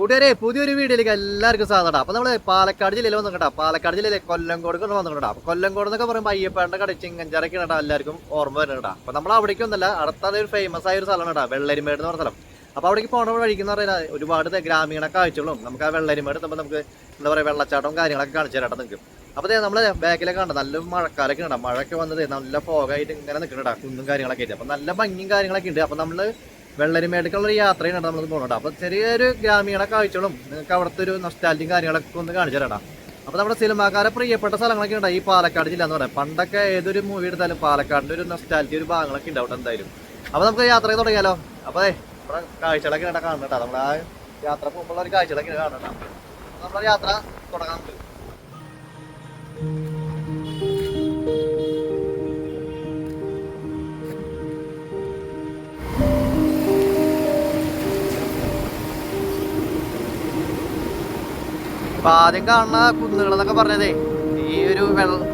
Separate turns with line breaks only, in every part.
കൂട്ടുകാരെ പുതിയൊരു വീഡിയോയിലേക്ക് എല്ലാവർക്കും സാധനം അപ്പൊ നമ്മൾ പാലക്കാട് ജില്ലയിൽ വന്നു കേട്ടോ. പാലക്കാട് ജില്ലയിലെ കൊല്ലംകോട് കൊണ്ട് വന്നു കേട്ടോ. അപ്പൊ കൊല്ലംകോട് എന്നൊക്കെ പറയുമ്പോൾ അയ്യപ്പേണ്ട കട ചിങ്ങഞ്ചാരൊക്കെ കേട്ടോ എല്ലാവർക്കും ഓർമ്മ വരുന്നത് കേട്ടോ. അപ്പൊ നമ്മൾ അവിടേക്ക് ഒന്നല്ല അടുത്ത ഒരു ഫേമസ് ആയ ഒരു സ്ഥലമാണ് കേട്ടോ വെള്ളരിമേട് എന്ന് പറഞ്ഞ സ്ഥലം. അപ്പോൾ അവിടേക്ക് പോണ വഴിക്കുന്ന പറയുന്നത് ഒരുപാട് ഗ്രാമീണ കാഴ്ചകളും നമുക്ക് ആ വെള്ളരിമേട് എത്തുമ്പോൾ നമുക്ക് എന്താ പറയുക വെള്ളച്ചാട്ടവും കാര്യങ്ങളൊക്കെ കാണിച്ചു തരാട്ടോ നിങ്ങൾക്ക്. അപ്പോൾ ദേ നമ്മൾ ബാക്കിലൊക്കെ കണ്ട നല്ല മഴക്കാലൊക്കെ ഉണ്ടാകും മഴയൊക്കെ വന്നത് നല്ല ഫോഗായിട്ട് ഇങ്ങനെ നിൽക്കുന്നുണ്ടാ കുന്നും കാര്യങ്ങളൊക്കെ ആയിട്ട്. അപ്പൊ നല്ല ഭംഗിയും കാര്യങ്ങളൊക്കെ ഉണ്ട്. അപ്പൊ നമ്മൾ വെള്ളരിമേടുക്കുള്ള ഒരു യാത്രയാണ് നമ്മൾ പോകണം കേട്ടോ അപ്പോൾ ചെറിയൊരു ഗ്രാമീണ കാഴ്ചകളും നിങ്ങൾക്ക് അവിടുത്തെ ഒരു നഷ്ടാലിറ്റിയും കാര്യങ്ങളൊക്കെ ഒന്ന് കാണിച്ചു തരാം അപ്പൊ നമ്മുടെ സിനിമാക്കാരെ പ്രിയപ്പെട്ട സ്ഥലങ്ങളൊക്കെ ഉണ്ടായി ഈ പാലക്കാട് ജില്ല എന്ന് പറയാം. പണ്ടൊക്കെ ഏതൊരു മൂവി എടുത്താലും പാലക്കാടിന്റെ ഒരു നഷ്ടാലിറ്റി ഒരു ഭാഗങ്ങളൊക്കെ ഉണ്ട് അവിടെ എന്തായാലും. അപ്പൊ നമുക്ക് യാത്ര തുടങ്ങിയാലോ? അപ്പോൾ അതെ നമ്മുടെ കാഴ്ചകളൊക്കെ ഇവിടെ കാണുന്നുണ്ടാ നമ്മുടെ ആ യാത്ര പോകുമ്പോൾ ഒരു കാഴ്ചകളൊക്കെ കാണണം നമ്മുടെ യാത്ര തുടങ്ങാൻ നമുക്ക് അപ്പൊ ആദ്യം കാണുന്ന കുന്നുകൾ എന്നൊക്കെ പറഞ്ഞതേ ഈ ഒരു വെള്ളം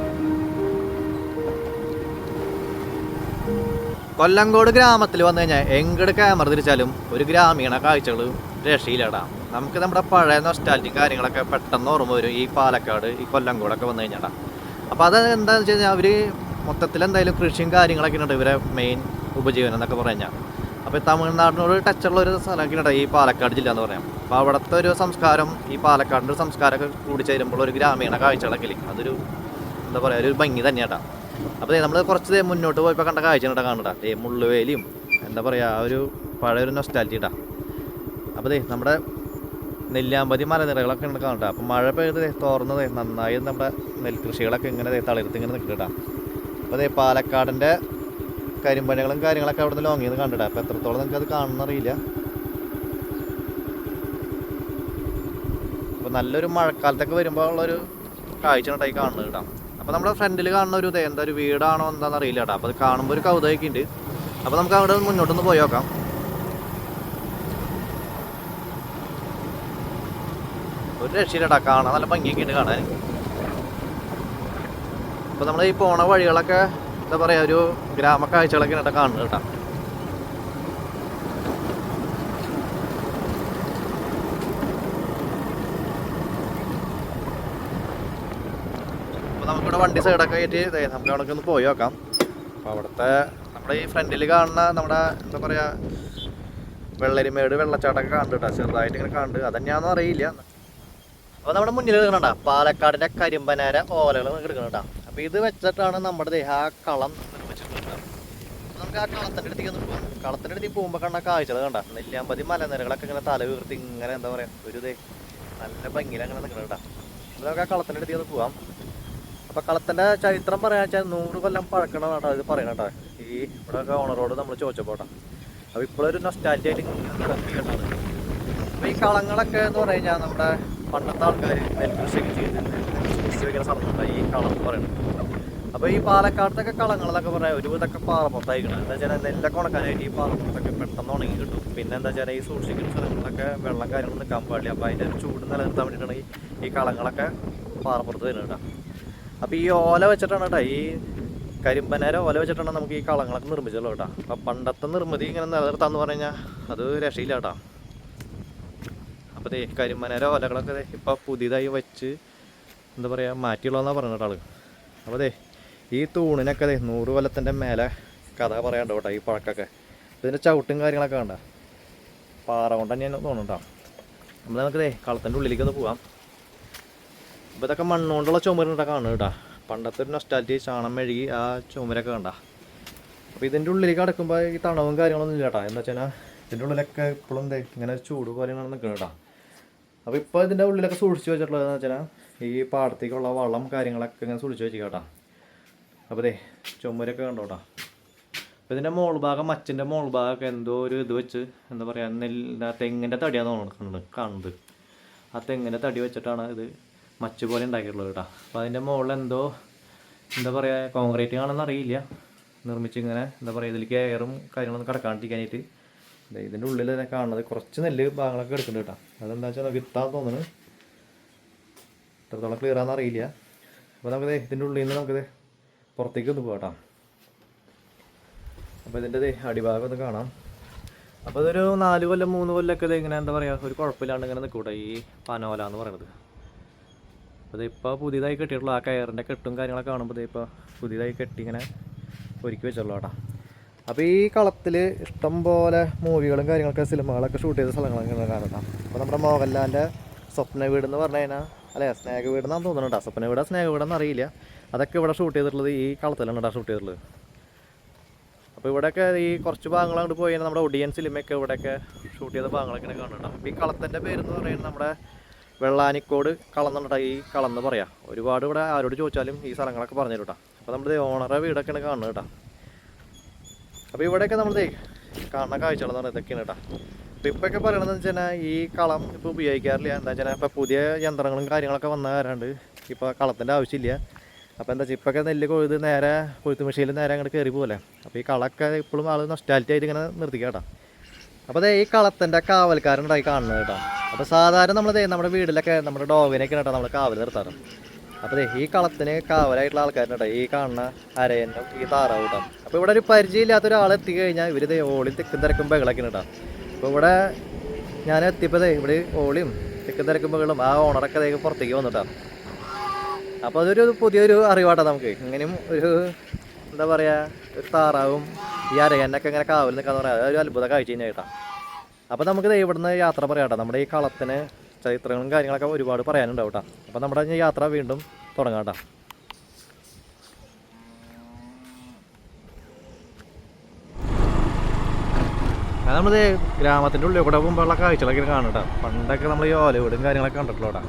കൊല്ലങ്കോട് ഗ്രാമത്തിൽ വന്നു കഴിഞ്ഞാൽ എങ്ങട് ക്യാമറ തിരിച്ചാലും ഒരു ഗ്രാമീണ കാഴ്ചകൾ രക്ഷയിലടാ നമുക്ക് നമ്മുടെ പഴയ നൊസ്റ്റാലിറ്റി കാര്യങ്ങളൊക്കെ പെട്ടെന്ന് ഓർമ്മ വരും ഈ പാലക്കാട് ഈ കൊല്ലങ്കോടൊക്കെ വന്നു കഴിഞ്ഞാടാ. അപ്പോൾ അത് എന്താണെന്ന് വെച്ച് കഴിഞ്ഞാൽ അവർ മൊത്തത്തിൽ എന്തായാലും കൃഷിയും കാര്യങ്ങളൊക്കെ ഉണ്ട് ഇവരെ മെയിൻ ഉപജീവനം എന്നൊക്കെ പറഞ്ഞാൽ അപ്പോൾ തമിഴ്നാടിനോട് ടച്ചുള്ള ഒരു സ്ഥലമൊക്കെ ഉണ്ട് ഈ പാലക്കാട് ജില്ല എന്ന് പറയാം. അപ്പോൾ അവിടുത്തെ ഒരു സംസ്കാരം ഈ പാലക്കാടിന്റെ ഒരു സംസ്കാരമൊക്കെ കൂടിച്ചേരുമ്പോൾ ഒരു ഗ്രാമീണ കാഴ്ചകളൊക്കെ അതൊരു എന്താ പറയുക ഒരു ഭംഗി തന്നെയാട്ടാ. അപ്പോൾ നമ്മൾ കുറച്ച് മുന്നോട്ട് പോയപ്പോൾ കണ്ട കാഴ്ച കാണണ്ടാ ദേ മുള്ളുവേലിയും എന്താ പറയുക ആ ഒരു പഴയൊരു നൊസ്റ്റാലിറ്റി കേട്ടോ അപ്പോൾ ദേ നമ്മുടെ നെല്ലിയാമ്പതി മലനിരകളൊക്കെ ഉണ്ട് കാണട്ടെ അപ്പോൾ മഴ പെയ്ത് തോർന്നത് നന്നായി നമ്മുടെ നെൽകൃഷികളൊക്കെ ഇങ്ങനെ തളിർത്ത് ഇങ്ങനെ നിൽക്കട്ടാ അപ്പോൾ അതേ പാലക്കാടിന്റെ കരിമ്പനകളും കാര്യങ്ങളൊക്കെ അവിടെ നിന്ന് ലോങ്ങിൽ നിന്ന് കണ്ടിട്ടാ അപ്പോൾ എത്രത്തോളം നിങ്ങൾക്ക് അത് കാണുന്നറിയില്ല. നല്ലൊരു മഴക്കാലത്തൊക്കെ വരുമ്പോൾ ഉള്ളൊരു കാഴ്ച ഉണ്ടായി കാണുന്നത് കേട്ടോ. അപ്പോൾ നമ്മുടെ ഫ്രണ്ടിൽ കാണുന്ന ഒരു എന്താ ഒരു വീടാണോ എന്താണെന്ന് അറിയില്ല കേട്ടോ. അപ്പോൾ അത് കാണുമ്പോൾ ഒരു കൗതുകയൊക്കെ ഉണ്ട് അപ്പോൾ നമുക്ക് അവിടെ മുന്നോട്ടൊന്ന് പോയി നോക്കാം. ഒരു രക്ഷയില്ലടാ കാണാൻ നല്ല ഭംഗിയൊക്കെ ഉണ്ട് കാണാൻ. അപ്പോൾ നമ്മൾ ഈ പോണ വഴികളൊക്കെ എന്താ പറയുക ഒരു ഗ്രാമ കാഴ്ചകളൊക്കെ കേട്ടോ കാണുന്നത് കേട്ടോ. നമുക്കിവിടെ വണ്ടി സൈഡൊക്കെ ആയിട്ട് നമുക്ക് അവിടെ ഒന്ന് പോയി നോക്കാം. അപ്പോൾ അവിടുത്തെ നമ്മുടെ ഈ ഫ്രണ്ടിൽ കാണുന്ന നമ്മുടെ എന്താ പറയുക വെള്ളരിമേട് വെള്ളച്ചാട്ടമൊക്കെ കണ്ടിട്ടാ ചെറുതായിട്ട് ഇങ്ങനെ കണ്ട്. അതന്നെയാണെന്ന് അറിയില്ല. അപ്പോൾ നമ്മുടെ മുന്നിൽ കിടക്കണ പാലക്കാടിന്റെ കരിമ്പനാര ഓലകൾ കിടക്കണ അപ്പോൾ ഇത് വെച്ചിട്ടാണ് നമ്മുടെ ദേ ആ കളം നിർമ്മിച്ചിട്ടുള്ളത് നമുക്ക് ആ കളത്തിന്റെ അടുത്തേക്ക് ഒന്ന് പോകാം കളത്തിന്റെ അടുത്തേക്ക് പോകുമ്പോൾ കണ്ട കാഴ്ചകൾ കണ്ട? നെല്ലിയാമ്പതി മലനിരകളൊക്കെ ഇങ്ങനെ തല വീർത്തി ഇങ്ങനെ എന്താ പറയുക ഒരു ദേ നല്ല ഭംഗിയിൽ അങ്ങനെ നിൽക്കണം കേട്ടോ നമുക്ക് ആ കളത്തിന്റെ അടുത്തേക്ക് ഒന്ന് പോവാം. അപ്പോൾ കളത്തിന്റെ ചരിത്രം പറയാന്ന് വെച്ചാൽ നൂറ് കൊല്ലം പഴക്കണം കേട്ടോ ഇത് പറയണം കേട്ടോ. ഈ ഇവിടെ ഓണറോട് നമ്മൾ ചോദിച്ചപ്പോട്ടാ അപ്പോൾ ഇപ്പോഴൊരു നൊസ്റ്റാലിറ്റി ആയിട്ട് കിടക്കുകയാണ് അപ്പോൾ ഈ കളങ്ങളൊക്കെ എന്ന് പറഞ്ഞു കഴിഞ്ഞാൽ നമ്മുടെ പണ്ടത്തെ ആൾക്കാർ നെൽകൃഷിയൊക്കെ ചെയ്ത് ഈ കളം എന്ന് പറയുന്നത് അപ്പോൾ ഈ പാലക്കാടത്തൊക്കെ കളങ്ങളെന്നൊക്കെ പറയാം ഒരു ഇതൊക്കെ പാറപ്പുറത്തായിരിക്കണം എന്താ വെച്ചാൽ നെല്ലൊക്കെ ഉണക്കാനായിട്ട് ഈ പാറപ്പുറത്തൊക്കെ പെട്ടെന്ന് ഉണങ്ങി കിട്ടും. പിന്നെ എന്താ വെച്ചാൽ ഈ സൂക്ഷിക്കുന്ന സ്ഥലങ്ങളിലൊക്കെ വെള്ളം കാര്യങ്ങൾ നിൽക്കാൻ പാടില്ല. അപ്പോൾ അതിന്റെ ഒരു ചൂട് നിലനിർത്താൻ വേണ്ടിയിട്ടാണ് ഈ കളങ്ങളൊക്കെ പാറപ്പുറത്ത് വരുന്നത് കേട്ടോ. അപ്പോൾ ഈ ഓല വെച്ചിട്ടാണ് കേട്ടോ ഈ കരിമ്പനര ഓല വെച്ചിട്ടാണ് നമുക്ക് ഈ കളങ്ങളൊക്കെ നിർമ്മിച്ചല്ലോ കേട്ടോ. അപ്പോൾ പണ്ടത്തെ നിർമ്മിതി ഇങ്ങനെ നിലനിർത്താന്ന് പറഞ്ഞു കഴിഞ്ഞാൽ അത് രക്ഷയില്ല കേട്ടോ. അപ്പോൾ ദേ കരിമ്പനര ഓലകളൊക്കെ ഇപ്പോൾ പുതിയതായി വെച്ച് എന്താ പറയുക മാറ്റിയുള്ളതെന്നാണ് പറഞ്ഞ കേട്ടോ ആൾ അപ്പോൾ ദേ ഈ തൂണിനൊക്കെ ദേ നൂറ് കൊല്ലത്തിന്റെ മേലെ കഥ പറയാണ്ട് കേട്ടോ ഈ പഴക്കൊക്കെ. ഇതിന്റെ ചവിട്ടും കാര്യങ്ങളൊക്കെ കണ്ട? പാറ കൊണ്ട് തന്നെയാണ് തോന്നുന്നുണ്ടോ നമ്മൾ നമുക്ക് ദേ കളത്തിന്റെ ഉള്ളിലേക്ക് ഒന്ന് പോവാം. അപ്പോൾ ഇതൊക്കെ മണ്ണുകൊണ്ടുള്ള ചുമരുണ്ടൊക്കെ കാണുക കേട്ടോ. പണ്ടത്തെ ഒരു നൊസ്റ്റാലിറ്റി ചാണം മെഴുകി ആ ചുമരൊക്കെ കണ്ട. അപ്പോൾ ഇതിന്റെ ഉള്ളിലേക്ക് അടക്കുമ്പോൾ ഈ തണവും കാര്യങ്ങളൊന്നും ഇല്ല കേട്ടോ. എന്താ വെച്ചാൽ ഇതിന്റെ ഉള്ളിലൊക്കെ ഇപ്പോഴും എന്താ ഇങ്ങനെ ചൂട് പോലെയാണ് നിൽക്കുന്നത് കേട്ടോ. അപ്പോൾ ഇപ്പോൾ ഇതിന്റെ ഉള്ളിലൊക്കെ സൂക്ഷിച്ച് വെച്ചിട്ടുള്ളതെന്ന് വെച്ചാൽ ഈ പാടത്തേക്കുള്ള വളം കാര്യങ്ങളൊക്കെ ഇങ്ങനെ സൂക്ഷിച്ച് വെച്ചിരിക്കുക കേട്ടോ. അപ്പോൾ ദേ ചുമരൊക്കെ കണ്ടോ കേട്ടോ. അപ്പോൾ ഇതിന്റെ മോൾ ഭാഗം മച്ചിന്റെ മോൾ ഭാഗമൊക്കെ എന്തോ ഒരു ഇത് വെച്ച് എന്താ പറയുക നെല്ല് തെങ്ങിന്റെ തടിയാണ് തോന്നുന്നത് കാണുന്നത് ആ തെങ്ങിന്റെ തടി വെച്ചിട്ടാണ് ഇത് മച്ച് പോലെ ഉണ്ടാക്കിയിട്ടുള്ളത് കേട്ടോ. അപ്പോൾ അതിന്റെ മുകളിൽ എന്തോ എന്താ പറയുക കോൺക്രീറ്റ് ആണെന്ന് അറിയില്ല. നിർമ്മിച്ച് ഇങ്ങനെ എന്താ പറയുക ഇതിലേക്ക് എയറും കാര്യങ്ങളൊന്നും കിടക്കാണ്ടിരിക്കാനായിട്ട്. ഇതിന്റെ ഉള്ളിൽ തന്നെ കാണുന്നത് കുറച്ച് നെല്ല് ഭാഗങ്ങളൊക്കെ എടുക്കുന്നുണ്ട് കേട്ടോ. അതെന്താ വെച്ചാൽ നമുക്ക് ഇത്താൻ തോന്നുന്നു. എത്രത്തോളം ക്ലിയർ ആണെന്ന് അറിയില്ല. അപ്പോൾ നമുക്ക് ഇതിന്റെ ഉള്ളിൽ നിന്ന് നമുക്ക് പുറത്തേക്ക് ഒന്ന് പോകാം കേട്ടോ. അപ്പോൾ ഇതിന്റെ അടിഭാഗം ഒന്ന് കാണാം. അപ്പോൾ ഇതൊരു നാല് കൊല്ലം മൂന്ന് കൊല്ലമൊക്കെ ഇത് ഇങ്ങനെ എന്താ പറയുക ഒരു കുഴപ്പമില്ലാണ്ട് ഇങ്ങനെ നിൽക്കൂട്ടെ ഈ പനോല എന്ന് പറയുന്നത്. അപ്പോൾ ഇതിപ്പോൾ പുതിയതായി കെട്ടിയിട്ടുള്ളൂ ആ കയറിന്റെ കെട്ടും കാര്യങ്ങളൊക്കെ കാണുമ്പോൾ ഇപ്പോൾ പുതിയതായി കെട്ടി ഇങ്ങനെ ഒരുക്കി വെച്ചുള്ളൂ കേട്ടോ. അപ്പോൾ ഈ കളത്തിൽ ഇഷ്ടം പോലെ മൂവികളും കാര്യങ്ങളൊക്കെ സിനിമകളൊക്കെ ഷൂട്ട് ചെയ്ത സ്ഥലങ്ങളൊക്കെ കാണാം അപ്പോൾ നമ്മുടെ മോഹൻലാലിന്റെ സ്വപ്ന വീട് എന്ന് പറഞ്ഞു കഴിഞ്ഞാൽ അല്ലേ സ്നേഹ വീട് എന്നാണ് തോന്നുന്നു കേട്ടോ. സ്വപ്ന വീടാ സ്നേഹ വീടെന്ന് അറിയില്ല. അതൊക്കെ ഇവിടെ ഷൂട്ട് ചെയ്തിട്ടുള്ളത് ഈ കളത്തിലാണ് കേട്ടോ ഷൂട്ട് ചെയ്തിട്ടുള്ളത്. അപ്പോൾ ഇവിടെയൊക്കെ ഈ കുറച്ച് ഭാഗങ്ങൾ അങ്ങോട്ട് പോയി നമ്മുടെ ഒഡിയൻ സിനിമയൊക്കെ ഇവിടെയൊക്കെ ഷൂട്ട് ചെയ്ത ഭാഗങ്ങളൊക്കെ കാണുന്നുണ്ടാവും കാണുന്നുണ്ട് അപ്പോൾ ഈ കളത്തിന്റെ പേരെന്ന് പറയുന്നത് നമ്മുടെ വെള്ളാനിക്കോട് കളന്നുണ്ടാ ഈ കളന്ന് പറയാം. ഒരുപാട് ഇവിടെ ആരോട് ചോദിച്ചാലും ഈ സ്ഥലങ്ങളൊക്കെ പറഞ്ഞു കേട്ടോ അപ്പോൾ നമ്മുടെ ഓണറെ വീടൊക്കെയാണ് കാണുന്നത് കേട്ടോ. അപ്പോൾ ഇവിടെയൊക്കെ നമ്മൾ കാണുന്ന കാഴ്ചകളെന്ന് പറഞ്ഞാൽ ഇതൊക്കെയാണ് കേട്ടോ. അപ്പോൾ ഇപ്പോഴൊക്കെ പറയണതെന്ന് വെച്ചാൽ ഈ കളം ഇപ്പോൾ ഉപയോഗിക്കാറില്ല. എന്താ വെച്ചാൽ ഇപ്പോൾ പുതിയ യന്ത്രങ്ങളും കാര്യങ്ങളൊക്കെ വന്ന കാരണമുണ്ട് ഇപ്പോൾ കളത്തിന്റെ ആവശ്യമില്ല. അപ്പോൾ എന്താ വെച്ചാൽ ഇപ്പോഴൊക്കെ നെല്ല് കൊഴുത് നേരെ കൊഴുത്ത് മെഷീനിൽ നേരെ അങ്ങോട്ട് കയറി പോലെ അപ്പോൾ ഈ കളമൊക്കെ ഇപ്പോഴും ആൾ നൊസ്റ്റാലിറ്റി ആയിട്ട് ഇങ്ങനെ നിർത്തിക്കാം കേട്ടോ. അപ്പോൾ അതേ ഈ കളത്തിന്റെ കാവൽക്കാരുണ്ടായി കാണുന്നത് കേട്ടോ. അപ്പോൾ സാധാരണ നമ്മൾ നമ്മുടെ വീട്ടിലൊക്കെ നമ്മുടെ ഡോഗിനൊക്കെ കേട്ടോ നമ്മൾ കാവൽ നിർത്താറ്. അപ്പോൾ ഈ കളത്തിന് കാവലായിട്ടുള്ള ആൾക്കാരുണ്ടോ ഈ കാണുന്ന അരയനും ഈ താറാവ് കേട്ടോ. അപ്പോൾ ഇവിടെ ഒരു പരിചയമില്ലാത്ത ഒരാൾ എത്തിക്കഴിഞ്ഞാൽ ഇവർ ദേ ഓളി തിക്കും തിരക്കും ബഹളൊക്കെ കേട്ടോ. അപ്പോൾ ഇവിടെ ഞാൻ എത്തിയപ്പോൾ ദേ ഇവിടെ ഓളിയും തിക്കും തിരക്കും ബഹളും ആ ഓണറൊക്കെ അതേ പുറത്തേക്ക് വന്നിട്ടാണ് അപ്പോൾ അതൊരു പുതിയൊരു അറിവാട്ടോ നമുക്ക്. ഇങ്ങനെയും ഒരു എന്താ പറയാ താറാവും ഈ അരകനൊക്കെ ഇങ്ങനെ കാവൽ നിൽക്കാന്ന് പറയാം അതൊരു അത്ഭുത കാഴ്ച കേട്ടോ. അപ്പോൾ നമുക്ക് ഇവിടുന്ന് യാത്ര പറയാം കേട്ടോ. നമ്മുടെ ഈ കളത്തിന് ചരിത്രങ്ങളും കാര്യങ്ങളൊക്കെ ഒരുപാട് പറയാനുണ്ടാവും കേട്ടോ. അപ്പോൾ നമ്മുടെ യാത്ര വീണ്ടും തുടങ്ങാം കേട്ടോ. അത് നമ്മൾ ഗ്രാമത്തിന്റെ ഉള്ളിൽ കൂടെ പോകുമ്പോഴുള്ള കാഴ്ചകളൊക്കെ കാണും പണ്ടൊക്കെ നമ്മൾ ഈ ഓലവീടും കാര്യങ്ങളൊക്കെ കണ്ടിട്ടുള്ളൂ കേട്ടോ.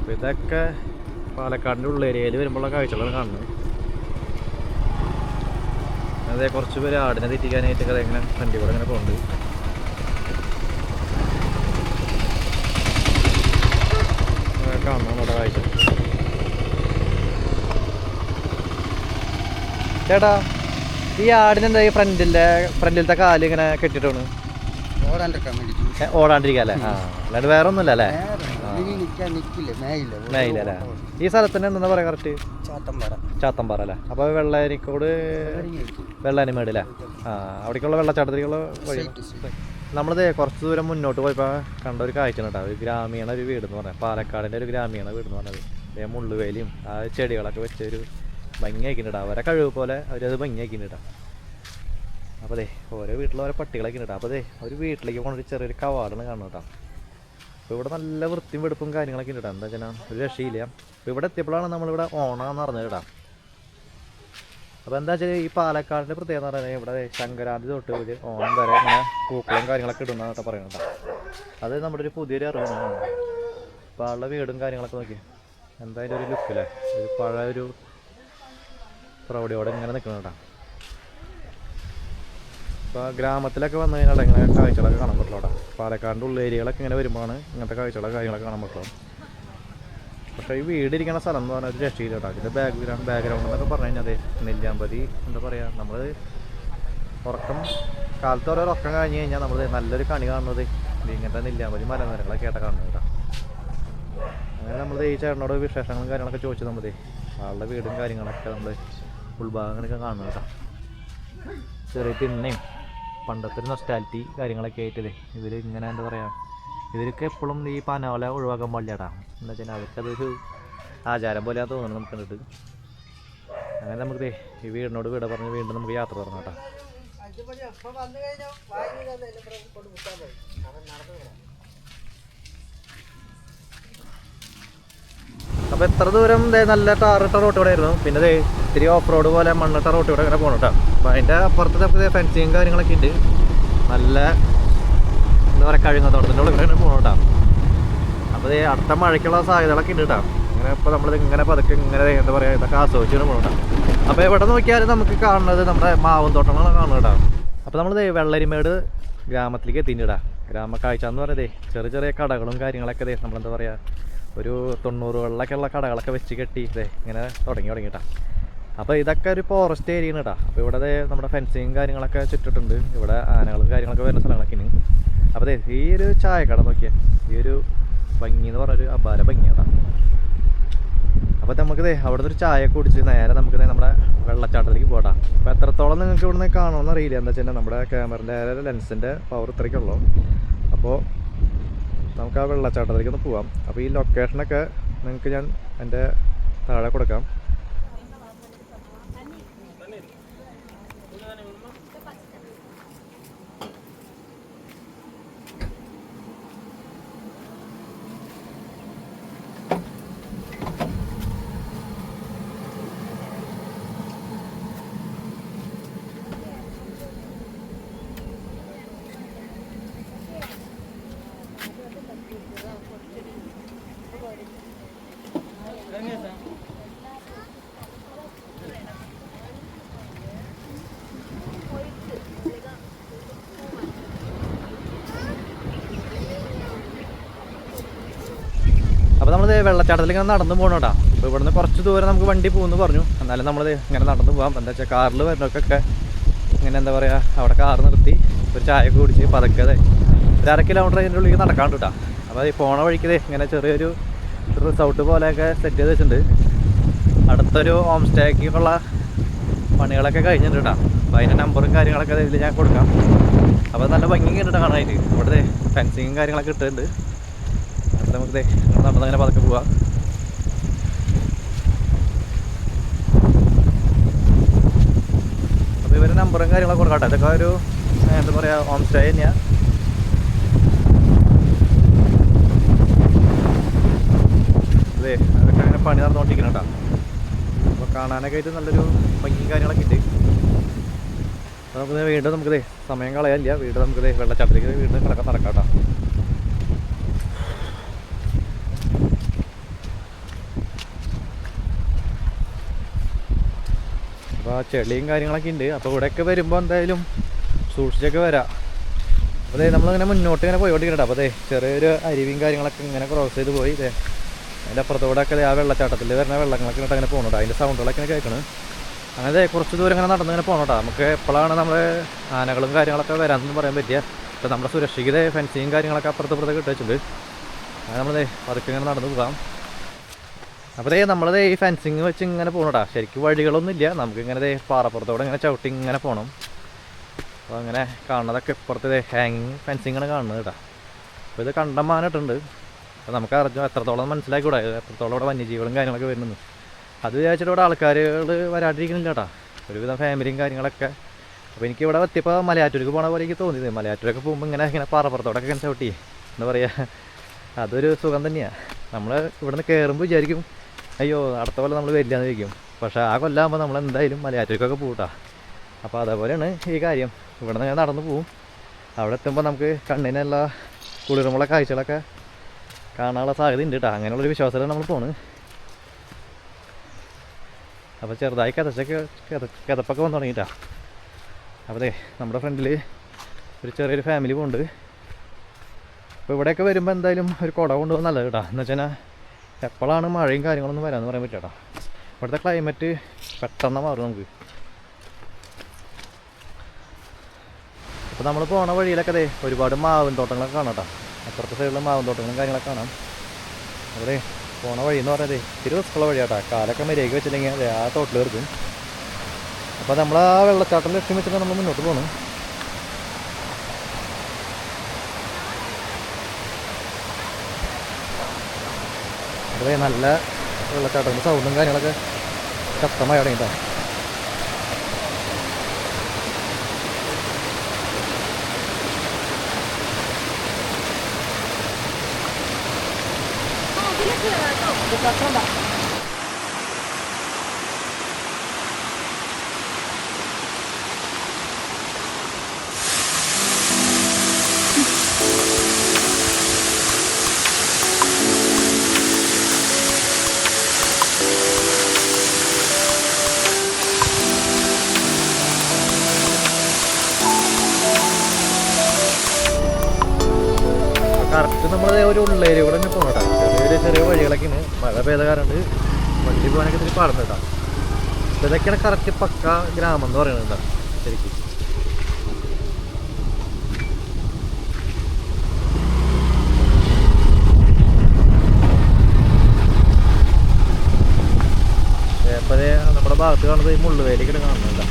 അപ്പോൾ ഇതൊക്കെ പാലക്കാടിന്റെ ഉള്ളേരിയയിൽ വരുമ്പോഴുള്ള കാഴ്ചകളാണ് കാണുന്നത്. അതെ കുറച്ച് പേര് ആടിനെ തെറ്റിക്കാനായിട്ടൊക്കെ അത് ഇങ്ങനെ വണ്ടി കൂടെ അങ്ങനെ പോകുന്നുണ്ട് ചേട്ടാ ഈ ആടിനെന്താ ഈ ഫ്രണ്ടിന്റെ ഫ്രണ്ടിലത്തെ കാൽ ഇങ്ങനെ കെട്ടിട്ടാണ് അല്ലേ? ആ അല്ലാണ്ട് വേറെ ഒന്നുമില്ല അല്ലേ?
മേയില്ല
ഈ സ്ഥലത്തിന് എന്താ പറയാ കറക്റ്റ്
ചാത്തമ്പാറ.
അല്ലേ? അപ്പൊ വെള്ളരിക്കോട് വെള്ളാനിമേട് അല്ലേ? ആ അവിടേക്കുള്ള വെള്ളച്ചാട്ടത്തിലേക്കുള്ള വഴി നമ്മളിത് കുറച്ച് ദൂരം മുന്നോട്ട് പോയപ്പോൾ കണ്ട ഒരു കാഴ്ച കേട്ടോ ഒരു ഗ്രാമീണ ഒരു വീട് എന്ന് പറഞ്ഞാൽ പാലക്കാടിന്റെ ഒരു ഗ്രാമീണ വീട് എന്ന് പറഞ്ഞത്. അതേ മുള്ളുവേലിയും ആ ചെടികളൊക്കെ വെച്ച ഒരു ഭംഗിയാക്കിണ്ടാ അവരെ കഴിവ് പോലെ അവരത് ഭംഗിയാക്കിണ്ടാ അപ്പോൾ അതെ ഓരോ വീട്ടിൽ ഓരോ പട്ടികളൊക്കെ ഉണ്ട് അപ്പോൾ അതെ ഒരു വീട്ടിലേക്ക് പോകണ ഒരു ചെറിയൊരു കവാടാണ് കാണുന്നത് കേട്ടോ അപ്പോൾ ഇവിടെ നല്ല വൃത്തിയും വെടുപ്പും കാര്യങ്ങളൊക്കെ ഉണ്ട് കേട്ടോ എന്താ വെച്ചാൽ ഒരു രക്ഷയില്ല. അപ്പോൾ ഇവിടെ എത്തിയപ്പോഴാണ് നമ്മളിവിടെ ഓണമെന്ന് പറഞ്ഞത് കേട്ടോ അപ്പോൾ എന്താ വെച്ചാൽ ഈ പാലക്കാടിന്റെ പ്രത്യേകത എന്ന് പറയുന്നത് ഇവിടെ ശങ്കരാന്തി തൊട്ട് ഒരു ഓണം വരെ ഇങ്ങനെ പൂക്കളും കാര്യങ്ങളൊക്കെ ഇടുന്നതൊക്കെ പറയുന്നത് അത് നമ്മുടെ ഒരു പുതിയൊരു അറിവാണ്. അപ്പോൾ ആളുടെ വീടും കാര്യങ്ങളൊക്കെ നോക്കി. എന്തായാലും ഒരു ലുക്കില്ലേ ഒരു പഴയ ഒരു പ്രൗഢിയോടെ ഇങ്ങനെ നിൽക്കണം കേട്ടോ ഇപ്പോൾ ഗ്രാമത്തിലൊക്കെ വന്നു കഴിഞ്ഞാൽ ഇങ്ങനെ കാഴ്ചകളൊക്കെ കാണാൻ പറ്റുള്ളൂ അവിടെ. പാലക്കാടിന്റെ ഉള്ളേരിയകളൊക്കെ ഇങ്ങനെ വരുമ്പോഴാണ് ഇങ്ങനത്തെ കാഴ്ചകളൊക്കെ കാര്യങ്ങളൊക്കെ കാണാൻ പറ്റുള്ളൂ. പക്ഷേ ഈ വീടിരിക്കുന്ന സ്ഥലം എന്ന് പറഞ്ഞാൽ ഒരു രക്ഷയില്ല കേട്ടോ. അതിന്റെ ബാക്ക്ഗ്രൗണ്ട് ബാക്ക്ഗ്രൗണ്ട് എന്നൊക്കെ പറഞ്ഞു കഴിഞ്ഞാൽ അതെ നെല്ലിയാമ്പതി എന്താ പറയുക നമ്മൾ ഉറക്കം കാലത്ത് ഓരോ ഉറക്കം കഴിഞ്ഞ് കഴിഞ്ഞാൽ നമ്മൾ നല്ലൊരു കണി കാണുന്നത് ഇങ്ങനത്തെ നെല്ലിയാമ്പതി മലനിരകളൊക്കെ ആയിട്ട് കാണുന്നത് കേട്ടോ. അങ്ങനെ നമ്മൾ ഈ ചേട്ടനോട് വിശേഷങ്ങളും കാര്യങ്ങളൊക്കെ ചോദിച്ചു നമ്മൾ ആളുടെ വീടും കാര്യങ്ങളൊക്കെ നമ്മൾ ഉൾഭാഗങ്ങളൊക്കെ കാണുന്നത് കേട്ടോ. ചെറിയ തിണ്ണയും പണ്ടത്തെ ഒരു നൊസ്റ്റാലിറ്റി കാര്യങ്ങളൊക്കെ ആയിട്ടില്ലേ? ഇവർ ഇങ്ങനെ എന്താ പറയുക ഇവർക്ക് എപ്പോഴും ഈ പനോല ഒഴിവാക്കാൻ പാടില്ലടാ. എന്താ വെച്ചാൽ അവർക്കതൊരു ആചാരം പോലെയാണ് തോന്നുന്നത് നമുക്ക് കണ്ടിട്ട്. അങ്ങനെ നമുക്ക് ഈ വീടിനോട് വീട് പറഞ്ഞ് വീണ്ടും നമുക്ക് യാത്ര തുടങ്ങാം കേട്ടോ. അപ്പോൾ എത്ര ദൂരം ദേ നല്ല ടാറിട്ട റോട്ട് ഇവിടെ ആയിരുന്നു. പിന്നെ ദേ ഇത്തിരി ഓഫ് റോഡ് പോലെ മണ്ണിട്ട റോട്ട് ഇവിടെ ഇങ്ങനെ പോകണം കേട്ടോ അപ്പോൾ അതിന്റെ അപ്പുറത്ത് നമുക്ക് ഫെൻസിങ് കാര്യങ്ങളൊക്കെ ഉണ്ട്. നല്ല എന്താ പറയുക കഴുങ്ങത്തോട്ടത്തിന്റെ ഉള്ളിൽ ഇങ്ങനെ പോകണം കേട്ടോ അപ്പോൾ ദേ അടുത്ത മഴയ്ക്കുള്ള സാധ്യതകളൊക്കെ ഉണ്ട് കേട്ടോ അങ്ങനെ ഇപ്പോൾ നമ്മൾ ഇങ്ങനെ പതുക്കെ ഇങ്ങനെ എന്താ പറയുക ഇതൊക്കെ ആസ്വദിച്ചിട്ട് പോകണം കേട്ടോ അപ്പോൾ എവിടെ നോക്കിയാലും നമുക്ക് കാണുന്നത് നമ്മുടെ മാവും തോട്ടങ്ങളാണ് കാണുന്നത് കേട്ടോ അപ്പോൾ നമ്മൾ വെള്ളരിമേട് ഗ്രാമത്തിലേക്ക് എത്തിയിട്ടാ ഗ്രാമ കാഴ്ച എന്ന് പറയുന്നത് ചെറിയ ചെറിയ കടകളും കാര്യങ്ങളൊക്കെ നമ്മളെന്താ പറയുക ഒരു തൊണ്ണൂറുകളിലൊക്കെ ഉള്ള കടകളൊക്കെ വെച്ച് കെട്ടി ഇതേ ഇങ്ങനെ തുടങ്ങി തുടങ്ങിയിട്ടാ അപ്പോൾ ഇതൊക്കെ ഒരു ഫോറസ്റ്റ് ഏരിയ ആണ് കേട്ടോ അപ്പോൾ ഇവിടെ നമ്മുടെ ഫെൻസിങ് കാര്യങ്ങളൊക്കെ ചുറ്റിട്ടുണ്ട്. ഇവിടെ ആനകളും കാര്യങ്ങളൊക്കെ വരുന്ന സ്ഥലങ്ങളൊക്കെ ഇനി. അപ്പോൾ ഈ ഒരു ചായക്കട നോക്കിയേ. ഈ ഒരു ഭംഗി എന്ന് പറഞ്ഞൊരു അപാര ഭംഗിയാണ് അപ്പോൾ നമുക്ക് ദേ അവിടുന്ന് ഒരു ചായ കുടിച്ച് നേരെ നമുക്ക് ദേ നമ്മുടെ വെള്ളച്ചാട്ടത്തിലേക്ക് പോകട്ടാ അപ്പോൾ എത്രത്തോളം നിങ്ങൾക്ക് ഇവിടുന്ന് കാണുമെന്ന് അറിയില്ല. എന്താ വെച്ചാൽ നമ്മുടെ ക്യാമറന്റെ ലെൻസിന്റെ പവർ ഇത്രയ്ക്കുള്ളൂ. അപ്പോൾ നമുക്ക് ആ വെള്ളച്ചാട്ടത്തിലേക്ക് ഒന്ന് പോവാം. അപ്പോൾ ഈ ലൊക്കേഷനൊക്കെ നിങ്ങൾക്ക് ഞാൻ എന്റെ താഴെ കൊടുക്കാം. അപ്പോൾ നമ്മൾ വെള്ളച്ചാട്ടത്തിൽ ഇങ്ങനെ നടന്നു പോകണോട്ടാ അപ്പോൾ ഇവിടുന്ന് കുറച്ച് ദൂരം നമുക്ക് വണ്ടി പോകുമെന്ന് പറഞ്ഞു. എന്നാലും നമ്മൾ ഇങ്ങനെ നടന്നു പോകാം എന്താ വെച്ചാൽ കാറിൽ വരുന്നവർക്കൊക്കെ ഇങ്ങനെ എന്താ പറയുക അവിടെ കാർ നിർത്തി ഒരു ചായയൊക്കെ കുടിച്ച് പതക്കെ അതെ ഒരു അര കിലോമീറ്റർ അതിന്റെ ഉള്ളിൽ നടക്കാണ്ട് കേട്ടോ അപ്പോൾ ഈ പോണ വഴിക്ക് ദേ ഇങ്ങനെ ചെറിയൊരു റിസോർട്ട് പോലെയൊക്കെ സെറ്റ് ചെയ്ത് വെച്ചിട്ടുണ്ട്. അടുത്തൊരു ഹോം സ്റ്റേക്കുള്ള പണികളൊക്കെ കഴിഞ്ഞിട്ടുണ്ട് കേട്ടോ അപ്പോൾ അതിന്റെ നമ്പറും കാര്യങ്ങളൊക്കെ ഇതിൽ ഞാൻ കൊടുക്കാം. അപ്പോൾ നല്ല ഭംഗി ഉണ്ട് കാണാനായിട്ട്. ഇവിടുത്തെ ഫെൻസിങ്ങും കാര്യങ്ങളൊക്കെ ഇട്ടിട്ടുണ്ട്. നമുക്ക് ഇങ്ങനെ നടന്നങ്ങനെ പതുക്കെ പോവാം. അപ്പോൾ ഇവരെ നമ്പറും കാര്യങ്ങളൊക്കെ കൊടുക്കട്ടെ. ഇതൊക്കെ ഒരു എന്താ പറയുക ഹോം സ്റ്റേ തന്നെയാണ് അതെ അതൊക്കെ അങ്ങനെ പണി നടന്നുകൊണ്ടിരിക്കണം കേട്ടോ അപ്പോൾ കാണാനൊക്കെ ആയിട്ട് നല്ലൊരു ഭംഗിയും കാര്യങ്ങളൊക്കെ ഉണ്ട്. നമുക്ക് വീണ്ടും നമുക്ക് ദേ സമയം കളയാനില്ല. വീണ്ടും നമുക്ക് ദേ വെള്ളച്ചാട്ടത്തിലേക്ക് വീണ്ടും കിടക്കാൻ നടക്കാം കേട്ടോ. ചെളിയും കാര്യങ്ങളൊക്കെ ഉണ്ട്. അപ്പോൾ ഇവിടെയൊക്കെ വരുമ്പോൾ എന്തായാലും സൂക്ഷിച്ചൊക്കെ വരാം. അപ്പോൾ അതെ നമ്മളിങ്ങനെ മുന്നോട്ട് ഇങ്ങനെ പോയിക്കൊണ്ടിരിക്കട്ടെ അപ്പോൾ അതെ ചെറിയൊരു അരുവിയും കാര്യങ്ങളൊക്കെ ഇങ്ങനെ ക്രോസ് ചെയ്ത് പോയി. ദേ അതിന്റെ അപ്പുറത്തൂടെ ഒക്കെ ദേ ആ വെള്ളച്ചാട്ടത്തിൽ വരുന്ന വെള്ളങ്ങളൊക്കെ ഇട്ട് അങ്ങനെ പോകണുണ്ട് അതിന്റെ സൗണ്ടുകളൊക്കെ ഇങ്ങനെ കേൾക്കണം. അങ്ങനെ കുറച്ച് ദൂരം ഇങ്ങനെ നടന്ന് ഇങ്ങനെ പോകണോട്ടാ നമുക്ക് എപ്പോഴാണ് നമ്മൾ ആനകളും കാര്യങ്ങളൊക്കെ വരാമെന്ന് പറയാൻ പറ്റിയ അപ്പോൾ നമ്മുടെ സുരക്ഷിത ഫെൻസിങ് കാര്യങ്ങളൊക്കെ അപ്പുറത്ത് ഇപ്പുറത്തൊക്കെ ഇട്ട് വെച്ചിട്ടുണ്ട്. അങ്ങനെ നമ്മൾ പതുക്കെ ഇങ്ങനെ നടന്ന് പോകാം. അപ്പോൾ ദേ നമ്മളത് ഈ ഫെൻസിങ് വെച്ച് ഇങ്ങനെ പോകണട്ടാ ശരിക്കും വഴികളൊന്നും ഇല്ല നമുക്ക് ഇങ്ങനെ ദേ പാറപ്പുറത്തോടെ ഇങ്ങനെ ചവിട്ടി ഇങ്ങനെ പോകണം അപ്പോൾ അങ്ങനെ കാണുന്നതൊക്കെ ഇപ്പുറത്ത് ദേ ഹാങ്ങിങ് ഫെൻസിങ്ങാണ് കാണുന്നത് കേട്ടോ. അപ്പോൾ ഇത് കണ്ടമാനിട്ടുണ്ട് അപ്പോൾ നമുക്ക് അറിഞ്ഞു എത്രത്തോളം മനസ്സിലാക്കിക്കൂടാ എത്രത്തോളം ഇവിടെ വന്യജീവികളും കാര്യങ്ങളൊക്കെ വരുന്നത് അത് വിചാരിച്ചിട്ട് ഇവിടെ ആൾക്കാരുകൾ വരാണ്ടിരിക്കുന്നില്ല കേട്ടോ. ഒരുവിധം ഫാമിലിയും കാര്യങ്ങളൊക്കെ. അപ്പോൾ എനിക്ക് ഇവിടെ എത്തിയപ്പോൾ മലയാറ്റൂർക്ക് പോണ പോലെ എനിക്ക് തോന്നിയത്. മലയാറ്റൂരൊക്കെ പോകുമ്പോൾ ഇങ്ങനെ ഇങ്ങനെ പാറപ്പുറത്തോടൊക്കെ ഇങ്ങനെ ചവിട്ടി. എന്താ പറയുക അതൊരു സുഖം തന്നെയാണ് നമ്മൾ ഇവിടുന്ന് കയറുമ്പോൾ വിചാരിക്കും അയ്യോ അടുത്ത കൊല്ലം നമ്മൾ വരില്ല എന്ന് ചോദിക്കും പക്ഷേ ആ കൊല്ലാകുമ്പോൾ നമ്മൾ എന്തായാലും മലയാറ്റൂർക്കൊക്കെ പോകട്ടാ അപ്പോൾ അതേപോലെയാണ് ഈ കാര്യം. ഇവിടെ നിന്ന് ഞാൻ നടന്നു പോവും. അവിടെ എത്തുമ്പോൾ നമുക്ക് കണ്ണിനുള്ള കുളിർമുള്ള കാഴ്ചകളൊക്കെ കാണാനുള്ള സാധ്യത ഉണ്ട് കേട്ടോ. അങ്ങനെയുള്ളൊരു വിശ്വാസത്തിലാണ് നമ്മൾ പോണ്. അപ്പോൾ ചെറുതായി കഥച്ചൊക്കെ കഥപ്പൊക്കെ വന്നു തുടങ്ങിയിട്ടാ അപ്പോൾ നമ്മുടെ ഫ്രണ്ടിൽ ഒരു ചെറിയൊരു ഫാമിലി പോകുന്നുണ്ട് അപ്പോൾ ഇവിടെയൊക്കെ വരുമ്പോൾ എന്തായാലും ഒരു കുട കൊണ്ടുപോകാൻ നല്ലത് കേട്ടോ. എന്ന് വെച്ചാൽ എപ്പോഴാണ് മഴയും കാര്യങ്ങളൊന്നും വരാമെന്ന് പറയാൻ കേട്ടോ. ഇവിടുത്തെ ക്ലൈമറ്റ് പെട്ടെന്ന് മാറും നമുക്ക്. അപ്പോൾ നമ്മൾ പോണ വഴിയിലൊക്കെ അതെ ഒരുപാട് മാവും തോട്ടങ്ങളൊക്കെ കാണാം കേട്ടോ. അപ്പുറത്തെ സൈഡിലും മാവും തോട്ടങ്ങളും കാര്യങ്ങളൊക്കെ കാണാം. അവിടെ പോണ വഴി എന്ന് പറഞ്ഞത് ഇത്തിരി റിസ്ക്കുള്ള വഴിയാട്ടാ കാലൊക്കെ മര്യാദയ്ക്ക് വെച്ചില്ലെങ്കിൽ അതെ ആ തോട്ടിൽ തീർക്കും അപ്പോൾ നമ്മൾ ആ വെള്ളച്ചാട്ടം ലക്ഷ്യം വെച്ചിട്ട് നമ്മൾ മുന്നോട്ട് പോകണം അതെ നല്ല വെള്ളച്ചാട്ടം സൗണ്ടും കാര്യങ്ങളൊക്കെ ശക്തമായി തുടങ്ങിയിട്ടാണ് നമ്മൾ ഒരു ഉള്ളേരി കൂടെ തന്നെ പോകണം ചെറിയ ചെറിയ വഴികളൊക്കെ ഇന്ന് മഴ പെയ്ത കാരണം വണ്ടി പോകാനൊക്കെ ഇത്തിരി പാടുന്നു കേട്ടോ. ഇതൊക്കെയാണ് കറക്റ്റ് പക്ക ഗ്രാമം എന്ന് പറയുന്നത് കേട്ടോ ശരിക്കും. ഭാഗത്ത് കാണുന്നത് ഈ മുള്ളുവേലിക്കിടെ കാണുന്നില്ല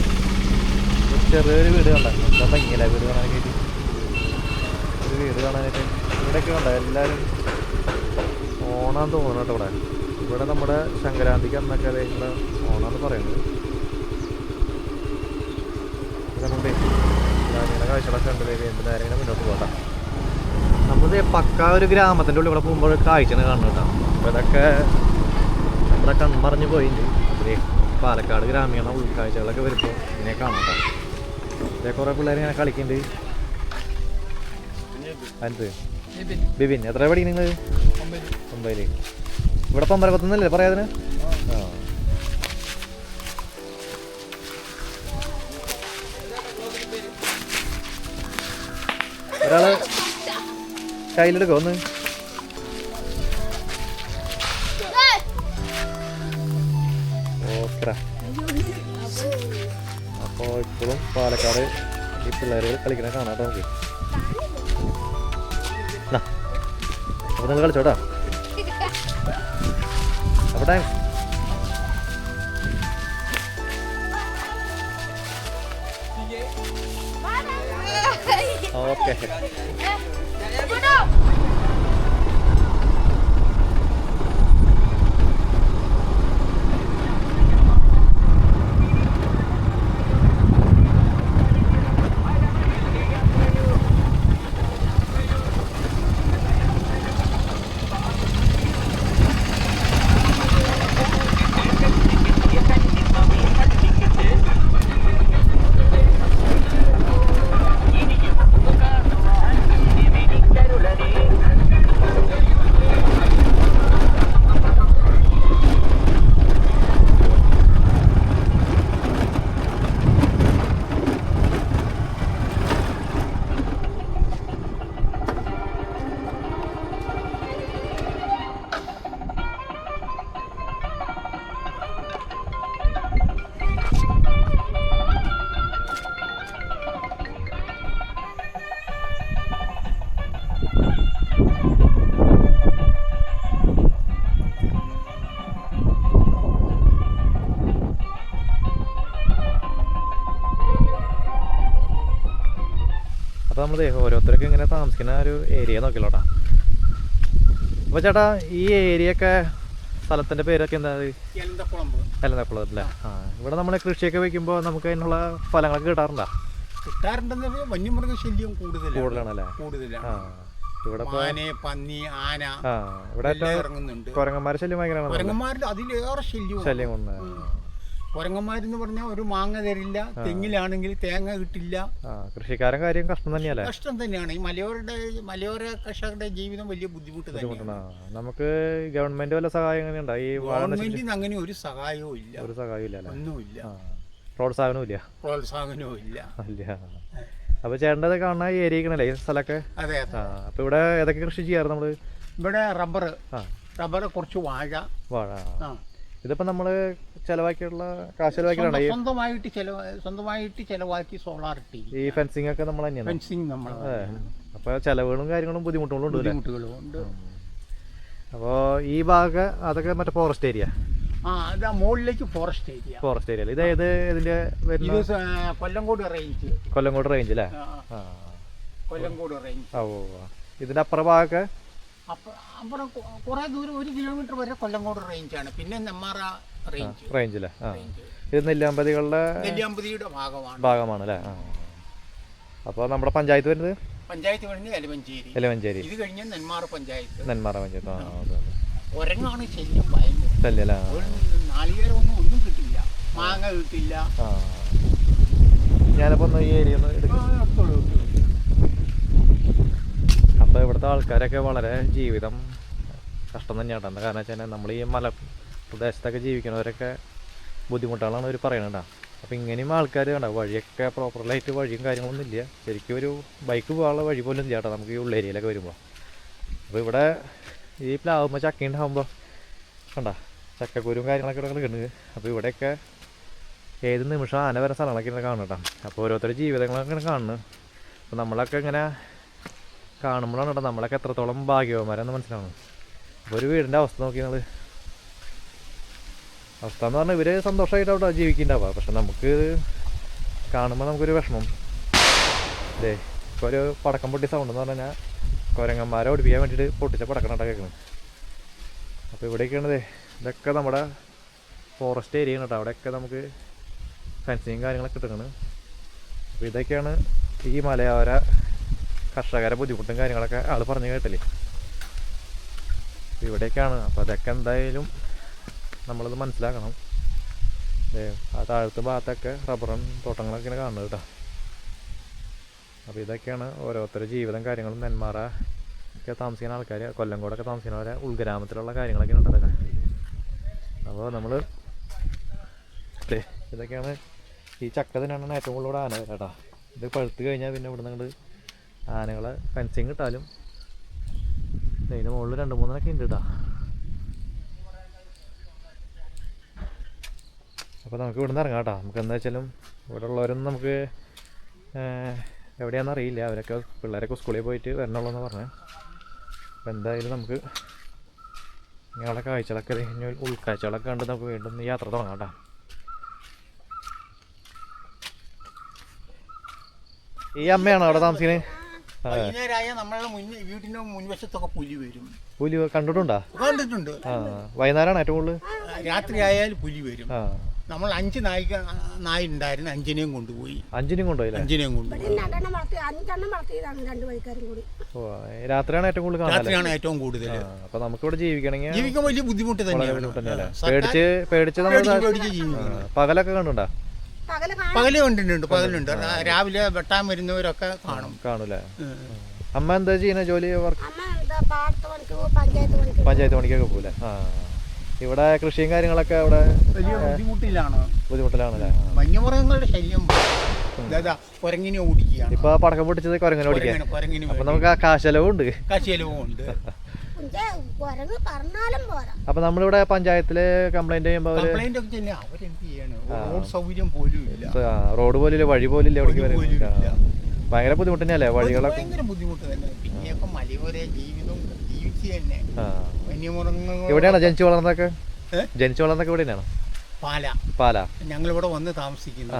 ചെറിയൊരു വീട് കണ്ട? എന്താ ഭംഗിയില്ല വീട് കാണാനായിട്ട് ഒരു വീട് കാണാനായിട്ട് ഇവിടെയൊക്കെ കണ്ട? എല്ലാവരും ഓണാന്ന് തോന്നുന്നു കേട്ടോ ഇവിടെ. ഇവിടെ നമ്മുടെ സംക്രാന്തിക്ക് അന്നൊക്കെ അതായിട്ടുള്ള ഓണാന്ന് പറയുന്നത്. ഗ്രാമീണ കാഴ്ചകളൊക്കെ വീണ്ടും നേരെ ഇങ്ങനെ മുന്നോട്ട് പോകട്ടെ. നമ്മൾ പക്ക ഒരു ഗ്രാമത്തിന്റെ ഉള്ളിൽ ഇവിടെ പോകുമ്പോൾ കാഴ്ചയാണ് കാണുന്നത് കേട്ടോ. അപ്പോൾ ഇതൊക്കെ നമ്മുടെ കൺമറിഞ്ഞ് പോയിട്ടുണ്ട്. പാലക്കാട് ഗ്രാമീണ ഉൾക്കാഴ്ചകളൊക്കെ വരുമ്പോൾ ഇങ്ങനെ കാണാം കേട്ടോ. ഇതേ കുറേ പിള്ളേർ ഇങ്ങനെ കളിക്കുന്നുണ്ട്. അതിനകത്ത് ബിബിൻ എത്ര പഠിക്കും നിങ്ങൾ ഒമ്പതിൽ. ഇവിടെ പമ്പരക്കത്തുനിന്നല്ലേ പറയാതിന് ആ. ഒരാൾ കയ്യിലെടുക്കോ ഒന്ന്. അപ്പോ അപ്പോൾ ഇപ്പോഴും പാലക്കാട് ഈ പിള്ളേരെ കളിക്കണ കാണാട്ടോ നമുക്ക്. നിങ്ങൾ കളിച്ചോട്ടാ അവിടെ. ഓക്കെ. നമ്മൾ ഓരോരുത്തർക്ക് ഇങ്ങനെ താമസിക്കുന്ന ഒരു ഏരിയ നോക്കില്ലോട്ടാ അപ്പോൾ ചേട്ടാ ഈ ഏരിയ ഒക്കെ സ്ഥലത്തിന്റെ പേരൊക്കെ എന്താ? എലന്തക്കുളം അല്ലേ? ആ ഇവിടെ നമ്മൾ കൃഷിയൊക്കെ വെക്കുമ്പോൾ നമുക്ക് അതിനുള്ള ഫലങ്ങളൊക്കെ കിട്ടാറുണ്ടോ?
കിട്ടാറുണ്ടെന്ന് വന്യമൃഗശല്യം കൂടുതലാണ്.
കൂടുതലാണല്ലേ?
കൂടുതലാണ്.
ഇവിടെ
പന്നി ആന
ഇവിടെ
എല്ലാം
ഏറ്റവും
ഇറങ്ങുന്നുണ്ട്.
കുരങ്ങന്മാരെ ശല്യം ഭയങ്കരമാണ്
കുരങ്ങന്മാരുടെ അതിലേറെ ശല്യം
ശല്യം കൊണ്ട്
കുരങ്ങന്മാരെന്ന് പറഞ്ഞാൽ ഒരു മാങ്ങ തരില്ല തെങ്ങിലാണെങ്കിൽ തേങ്ങ കിട്ടില്ല
കൃഷിക്കാരൻ കാര്യം കഷ്ടം തന്നെയല്ലേ?
കഷ്ടം തന്നെയാണ്. ഈ മലയോരുടെ മലയോര കർഷകരുടെ ജീവിതം വലിയ ബുദ്ധിമുട്ട് തന്നെയാണ്.
നമുക്ക് ഗവൺമെന്റ് വല്ല സഹായം ഈ
ഗവൺമെന്റിന് അങ്ങനെ ഒരു സഹായവും ഇല്ല.
ഒരു സഹായവും ഇല്ല
ഒന്നുമില്ല.
പ്രോത്സാഹനവും ഇല്ല?
പ്രോത്സാഹനവും ഇല്ല.
ഇല്ല. അപ്പൊ ചേട്ടന്റെ കാണുന്ന ഈ ഏരിയക്കണല്ലേ ഈ സ്ഥലമൊക്കെ?
അതെ
അപ്പൊ ഇവിടെ ഏതൊക്കെ കൃഷി ചെയ്യാറ് നമ്മൾ?
ഇവിടെ റബ്ബർ റബ്ബർ കുറച്ച് വാഴ.
വാഴ.
ആ
ഇതിപ്പോ നമ്മൾ ചെലവാക്കിയുള്ള കാശ് ചെലവാക്കിയിട്ടാണ് ഈ
സ്വന്തമായിട്ട് ചെലവ് സ്വന്തമായിട്ട് ചെലവാക്കി സോളാർ ഇട്ടി
ഈ ഫെൻസിങ് ഒക്കെ നമ്മൾ തന്നെയാണ്?
ഫെൻസിങ് നമ്മൾ
അപ്പോൾ അപ്പൊ ചെലവുകളും കാര്യങ്ങളും ബുദ്ധിമുട്ടുകളും ഉണ്ട്
ബുദ്ധിമുട്ടുകളും ഉണ്ട്.
അപ്പോൾ ഈ ഭാഗ അതൊക്കെ മറ്റേ ഫോറസ്റ്റ് ഏരിയ
ആ ഇതാ മുകളിലേക്ക് ഫോറസ്റ്റ് ഏരിയ
ഫോറസ്റ്റ് ഏരിയ ഇത് ഏത് ഇതിന്റെ
ഇത് കൊല്ലങ്കോട് റേഞ്ച്
കൊല്ലങ്കോട് റേഞ്ച് അല്ലേ
കൊല്ലങ്കോട് റേഞ്ച്
ഓ. ഇതിന്റെ അപ്പുറ ഭാഗമൊക്കെ
അപ്പൊ അപ്പുറം കുറേ ദൂരം ഒരു കിലോമീറ്റർ വരെ കൊല്ലങ്കോട് റേഞ്ചാണ്. പിന്നെ നെമ്മാറ റേഞ്ച്.
റേഞ്ചിലെ. ആ. ഇത് നെല്ലിയാമ്പതികളുടെ
നെല്ലിയാമ്പതിയുടെ ഭാഗമാണ്.
ഭാഗമാണ് അല്ലേ അപ്പോൾ നമ്മുടെ പഞ്ചായത്ത് വരുന്നത്?
പഞ്ചായത്ത് വരുന്നത് എലവഞ്ചേരി.
എലവഞ്ചേരി.
ഇത് കഴിഞ്ഞ നെന്മാറ പഞ്ചായത്ത്.
നെന്മാറ പഞ്ചായത്ത്. ആ അതെ
ഒരങ്ങാണ് ശല്യം ഭയങ്കര.
ശല്യല്ലേ?
നാളികേരമൊന്നും ഒന്നും കിട്ടില്ല. മാങ്ങ കിട്ടില്ല.
ഞാനിപ്പോൾ ഒന്ന് ഈ ഏരിയ ഒന്ന് എടുക്കും. അപ്പോൾ ഇവിടുത്തെ ആൾക്കാരൊക്കെ വളരെ ജീവിതം കഷ്ടം തന്നെയാണ്. കാരണം വെച്ചാൽ നമ്മൾ ഈ മല പ്രദേശത്തൊക്കെ ജീവിക്കുന്നവരൊക്കെ ബുദ്ധിമുട്ടുകളാണ് അവർ പറയണത് അപ്പോൾ ഇങ്ങനെയും ആൾക്കാർ കണ്ട വഴിയൊക്കെ പ്രോപ്പറായിട്ട് വഴിയും കാര്യങ്ങളൊന്നും ഇല്ല. ശരിക്കും ഒരു ബൈക്ക് പോകാനുള്ള വഴി പോലും ഇല്ല കേട്ടോ നമുക്ക് ഈ ഉള്ളേരിയയിലൊക്കെ വരുമ്പോൾ അപ്പോൾ ഇവിടെ ഈ പ്ലാവുമ്പോൾ ചക്ക ഉണ്ടാകുമ്പോൾ കണ്ട ചക്കക്കുരും കാര്യങ്ങളൊക്കെ ഇവിടെ കിടക്കുന്നത് അപ്പോൾ ഇവിടെയൊക്കെ ഏത് നിമിഷം ആന വരെ സ്ഥലങ്ങളൊക്കെ ഇങ്ങനെ കാണും കേട്ടോ. അപ്പോൾ ഓരോരുത്തരുടെ ജീവിതങ്ങളൊക്കെ ഇങ്ങനെ കാണുന്നു. അപ്പോൾ നമ്മളൊക്കെ ഇങ്ങനെ കാണുമ്പോഴാണ് കേട്ടോ നമ്മളൊക്കെ എത്രത്തോളം ഭാഗ്യവന്മാരെന്ന് മനസ്സിലാവണം അപ്പോൾ ഒരു വീടിന്റെ അവസ്ഥ നോക്കി നിങ്ങൾ അവസ്ഥ എന്ന് പറഞ്ഞാൽ ഇവർ സന്തോഷമായിട്ട് അവിടെ ജീവിക്കുന്നുണ്ടാവുക പക്ഷെ നമുക്ക് കാണുമ്പോൾ നമുക്കൊരു വിഷമം. അതെ ഇപ്പോൾ ഒരു പടക്കം പൊട്ടി സൗണ്ട് എന്ന് പറഞ്ഞാൽ കുരങ്ങന്മാരെ ഓടിപ്പിക്കാൻ വേണ്ടിയിട്ട് പൊട്ടിച്ച പടക്കണ കേൾക്കുന്നത് അപ്പോൾ ഇവിടെയൊക്കെയാണ് ദേ ഇതൊക്കെ നമ്മുടെ ഫോറസ്റ്റ് ഏരിയ കേട്ടോ. അവിടെയൊക്കെ നമുക്ക് ഫെൻസിങ് കാര്യങ്ങളൊക്കെ കിട്ടുന്നത് അപ്പോൾ ഇതൊക്കെയാണ് ഈ മലയോര കർഷകരെ ബുദ്ധിമുട്ടും കാര്യങ്ങളൊക്കെ ആൾ പറഞ്ഞു കേട്ടില്ലേ? ഇവിടെയൊക്കെയാണ് അപ്പോൾ അതൊക്കെ എന്തായാലും നമ്മളത് മനസ്സിലാക്കണം. ആ താഴത്തെ ഭാഗത്തൊക്കെ റബ്ബറും തോട്ടങ്ങളൊക്കെ ഇങ്ങനെ കാണുന്നത് കേട്ടോ. അപ്പോൾ ഇതൊക്കെയാണ് ഓരോരുത്തരുടെ ജീവിതം കാര്യങ്ങളും. നെന്മാറ ഒക്കെ താമസിക്കുന്ന ആൾക്കാർ കൊല്ലംകോടൊക്കെ താമസിക്കുന്നവരെ ഉൾഗ്രാമത്തിലുള്ള കാര്യങ്ങളൊക്കെ ഉണ്ട് അതൊക്കെ അപ്പോൾ നമ്മൾ ഇതൊക്കെയാണ് ഈ ചക്ക തന്നെയാണ് ഏറ്റവും കൂടുതൽ ആന കേട്ടോ. ഇത് പഴുത്ത് കഴിഞ്ഞാൽ പിന്നെ ഇവിടെ നിന്ന് ആനകളെ ഫെൻസിങ് ഇട്ടാലും. ഇതിന് മുകളിൽ രണ്ട് മൂന്നെണ്ണൊക്കെ ഉണ്ട് കേട്ടോ അപ്പോൾ നമുക്ക് ഇവിടെ നിന്ന് ഇറങ്ങാം കേട്ടോ നമുക്ക് എന്താ വെച്ചാലും ഇവിടെ ഉള്ളവരൊന്നും നമുക്ക് എവിടെയാണെന്ന് അറിയില്ല. അവരൊക്കെ പിള്ളേരൊക്കെ സ്കൂളിൽ പോയിട്ട് വരണുള്ളൂ എന്ന് പറഞ്ഞു. അപ്പോൾ എന്തായാലും നമുക്ക് ഇങ്ങനെയുള്ള കാഴ്ചകളൊക്കെ കഴിഞ്ഞ ഉൾക്കാഴ്ചകളൊക്കെ കണ്ട് നമുക്ക് വീണ്ടും യാത്ര തുടങ്ങാം കേട്ടോ ഈ അമ്മയാണോ അവിടെ താമസിക്കുന്നത്
വൈകുന്നേരമായ നമ്മളുടെ മുൻ വീട്ടിന്റെ മുൻവശത്തൊക്കെ പുലി വരും.
പുലി കണ്ടിട്ടുണ്ടോ?
കണ്ടിട്ടുണ്ട്.
വൈകുന്നേരമാണ് ഏറ്റവും കൂടുതൽ?
രാത്രി ആയാൽ പുലി വരും. നമ്മൾ അഞ്ച് നായിക നായ ഉണ്ടായിരുന്നു അഞ്ചിനെയും കൊണ്ടുപോയി. അഞ്ചിനെയും കൊണ്ടുപോയി
അഞ്ചിനെയും
കൊണ്ടുപോയി. രാത്രിയാണ് ഏറ്റവും കൂടുതൽ
രാത്രിയാണ് ഏറ്റവും കൂടുതൽ.
അപ്പൊ നമുക്കിവിടെ ജീവിക്കണമെങ്കിൽ
ജീവിക്കാൻ വലിയ ബുദ്ധിമുട്ട് തന്നെയാണ്.
പേടിച്ച് പേടിച്ച് നമ്മൾ
പേടിച്ച് പേടിച്ച്
പകലൊക്കെ കണ്ടുണ്ടാ
പകൽ കണ്ടിട്ടുണ്ട് പകലുണ്ട്. രാവിലെ വെട്ടാൻ വരുന്നവരൊക്കെ കാണും.
കാണൂലേ അമ്മ എന്താ ചെയ്യുന്ന? ജോലി വർക്ക്
പഞ്ചായത്ത്
പണിക്കൊക്കെ പോലെ ആ. ഇവിടെ കൃഷിയും കാര്യങ്ങളൊക്കെ
ഇവിടെ ബുദ്ധിമുട്ടിലാണ്.
ബുദ്ധിമുട്ടിലാണല്ലേ? ആ.
വന്യമൃഗങ്ങളുടെ ശല്യം. ഇതാ കുരങ്ങിനെ ഓടിക്കുകയാണ്.
ഇപ്പൊ പടക്കം പൊട്ടിച്ചത് കുരങ്ങനെ ഓടിക്കാൻ. അപ്പൊ നമുക്ക് ആ കാശലവും ഉണ്ട്
കാശലവും ഉണ്ട്
അപ്പൊ നമ്മളിവിടെ പഞ്ചായത്തിൽ കംപ്ലൈന്റ് ചെയ്യുമ്പോ
റോഡ്
പോലില്ല വഴി പോലില്ല എവിടേക്ക്
വഴി
വരും.
ഇല്ല.
ഭയങ്കര ബുദ്ധിമുട്ട് തന്നെയല്ലേ വഴികളൊക്കെ? എവിടെയാണ് ജനിച്ചു
വളർന്നൊക്കെ?
ജനിച്ചു വളർന്നൊക്കെ എവിടെയാണ്?
പാല.
പാല.
ഞങ്ങൾ ഇവിടെ വന്ന് താമസിക്കുന്നു.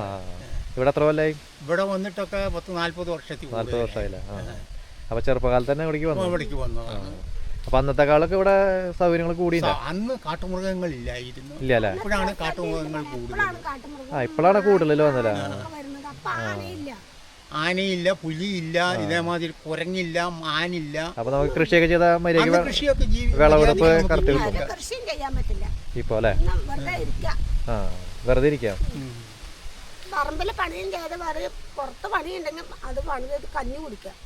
ഇവിടെ എത്ര കൊല്ലായി?
ഇവിടെ വന്നിട്ടൊക്കെ പത്ത് നാല്പത് വർഷത്തിൽ
നാല്പത് വർഷമായില്ല? അപ്പൊ ചെറുപ്പകാലത്ത് തന്നെ ഇവിടേക്ക് വന്നു.
ഇവിടേക്ക് വന്നതാണ്
അപ്പൊ അന്നത്തെ കാലൊക്കെ ഇവിടെ സൗകര്യങ്ങൾ
കൂടി അന്ന് കാട്ടുമൃഗങ്ങളില്ലായിരുന്നു
ഇല്ല അല്ലേ?
ഇപ്പോഴാണ് കാട്ടുമൃഗങ്ങൾ കൂടുതൽ
ഇപ്പോഴാണ്
ആ ഇപ്പോഴാണ് കൂടുതലല്ലോ വന്നല്ലേ?
വരുന്നത് ആനയില്ല
ആനയില്ല പുലിയില്ല ഇതേമാതിരി കുരങ്ങില്ല മാനില്ല.
അപ്പൊ നമുക്ക് കൃഷിയൊക്കെ ചെയ്ത മര്യാദ
കൃഷിയൊക്കെ ജീവി-
വിളവെടുപ്പ് കറക്റ്റ്
പറ്റില്ല.
ഇപ്പൊ അല്ലേ?
വെറുതെ ഇരിക്കാം.
ആ വെറുതെ ഇരിക്കാം.
പറമ്പിൽ പണിയും ചെയ്ത് വേറെ പുറത്ത് പണിയുണ്ടെങ്കിൽ അത് പണിത് കഞ്ഞി കുടിക്കാം.